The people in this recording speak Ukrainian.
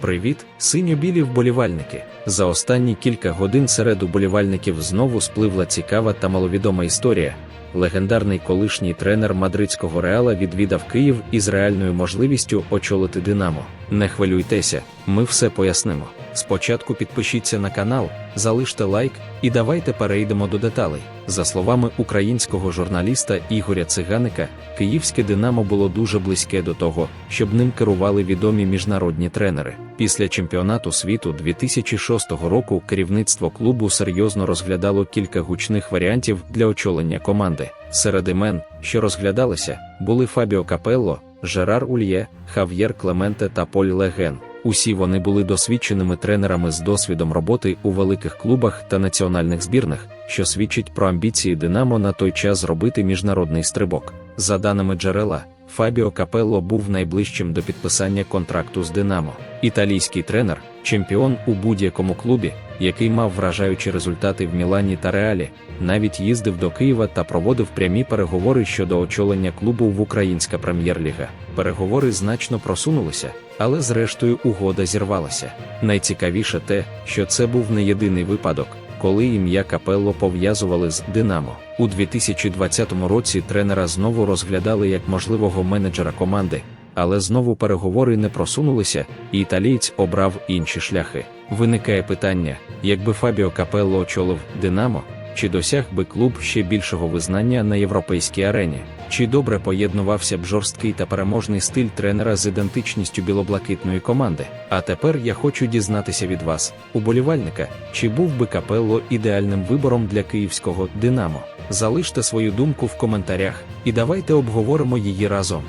Привіт, синьо-білі вболівальники! За останні кілька годин серед уболівальників знову спливла цікава та маловідома історія. Легендарний колишній тренер мадридського реала відвідав Київ із реальною можливістю очолити Динамо. Не хвилюйтеся, ми все пояснимо. Спочатку підпишіться на канал, залиште лайк і давайте перейдемо до деталей. За словами українського журналіста Ігоря Циганика, київське Динамо було дуже близьке до того, щоб ним керували відомі міжнародні тренери. Після чемпіонату світу 2006 року керівництво клубу серйозно розглядало кілька гучних варіантів для очолення команди. Серед імен, що розглядалися, були Фабіо Капелло, Жерар Ульє, Хав'єр Клементе та Поль Леген. Усі вони були досвідченими тренерами з досвідом роботи у великих клубах та національних збірних, що свідчить про амбіції Динамо на той час зробити міжнародний стрибок. За даними джерела, Фабіо Капелло був найближчим до підписання контракту з Динамо. Італійський тренер, чемпіон у будь-якому клубі, який мав вражаючі результати в Мілані та Реалі, навіть їздив до Києва та проводив прямі переговори щодо очолення клубу в Українська прем'єр-ліга. Переговори значно просунулися, але зрештою угода зірвалася. Найцікавіше те, що це був не єдиний випадок, коли ім'я Капелло пов'язували з Динамо. У 2020 році тренера знову розглядали як можливого менеджера команди, але знову переговори не просунулися, і італієць обрав інші шляхи. Виникає питання: якби Фабіо Капелло очолив Динамо, чи досяг би клуб ще більшого визнання на європейській арені? Чи добре поєднувався б жорсткий та переможний стиль тренера з ідентичністю білоблакитної команди? А тепер я хочу дізнатися від вас, уболівальника, чи був би Капелло ідеальним вибором для київського Динамо? Залиште свою думку в коментарях і давайте обговоримо її разом.